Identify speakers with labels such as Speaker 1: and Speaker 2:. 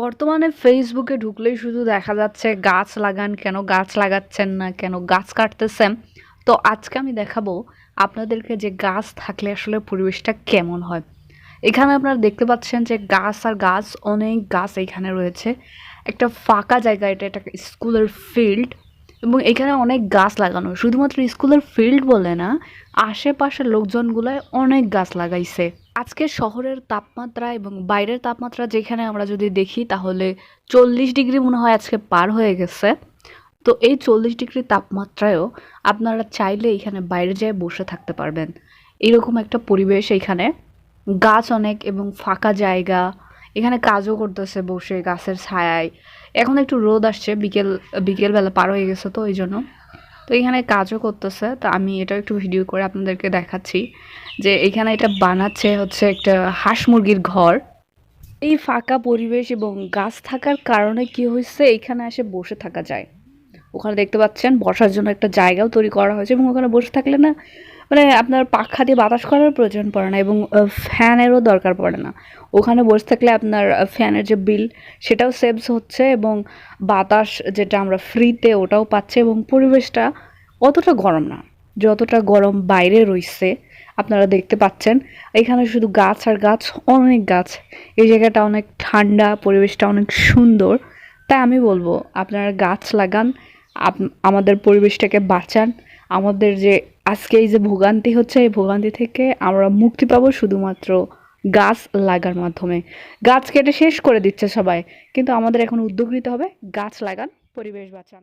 Speaker 1: বর্তমানে ফেসবুকে ঢুকলেই শুধু দেখা যাচ্ছে গাছ লাগান, কেন গাছ লাগাচ্ছেন না, কেন গাছ কাটতেছেন। তো আজকে আমি দেখাবো আপনাদেরকে যে গাছ থাকলে আসলে পরিবেশটা কেমন হয়। এখানে আপনারা দেখতে পাচ্ছেন যে গাছ আর গাছ, অনেক গাছ এখানে রয়েছে। একটা ফাঁকা জায়গা, এটা একটা স্কুলের ফিল্ড এবং এখানে অনেক গাছ লাগানো। শুধুমাত্র স্কুলের ফিল্ড বলে না, আশেপাশের লোকজনগুলায় অনেক গাছ লাগাইছে। আজকে শহরের তাপমাত্রা এবং বাইরের তাপমাত্রা যেখানে আমরা যদি দেখি, তাহলে চল্লিশ ডিগ্রি মনে হয় আজকে পার হয়ে গেছে। তো এই চল্লিশ ডিগ্রি তাপমাত্রায়ও আপনারা চাইলে এখানে বাইরে যেয়ে বসে থাকতে পারবেন। এরকম একটা পরিবেশ এখানে। গাছ অনেক এবং ফাঁকা জায়গা। এখানে কাজও করতেছে বসে গাছের ছায়ায়। এখন একটু রোদ আসছে, বিকেল, বিকেলবেলা পার হয়ে গেছে তো এই জন্য। তো এখানে কাজও করতেছে। তো আমি এটা একটু ভিডিও করে আপনাদেরকে দেখাচ্ছি। যে এখানে এটা বানাচ্ছে হচ্ছে একটা হাঁস মুরগির ঘর। এই ফাঁকা পরিবেশ এবং গাছ থাকার কারণে কি হয়েছে? এখানে এসে বসে থাকা যায়। ওখানে দেখতে পাচ্ছেন, বসার জন্য একটা জায়গাও তৈরি করা হয়েছে এবং ওখানে বসে থাকলে না মানে আপনার পাখা দিয়ে বাতাস করার প্রয়োজন পড়ে না এবং ফ্যানেরও দরকার পড়ে না। ওখানে বসে থাকলে আপনার ফ্যানের যে বিল, সেটাও সেভস হচ্ছে এবং বাতাস যেটা আমরা ফ্রিতে ওটাও পাচ্ছে এবং পরিবেশটা অতটা গরম না। যতটা গরম বাইরে রইছে, আপনারা দেখতে পাচ্ছেন, এখানে শুধু গাছ আর গাছ, অনেক গাছ। এই জায়গাটা অনেক ঠান্ডা, পরিবেশটা অনেক সুন্দর। তাই আমি বলব, আপনারা গাছ লাগান আমাদের পরিবেশটাকে বাঁচান। আমাদের যে, আজকে এই যে ভোগান্তি হচ্ছে, এই ভোগান্তি থেকে আমরা মুক্তি পাবো শুধুমাত্র গাছ লাগার মাধ্যমে। গাছ কেটে শেষ করে দিচ্ছে সবাই, কিন্তু আমাদের এখন উদ্যোগ নিতে হবে, গাছ লাগান, পরিবেশ বাঁচান।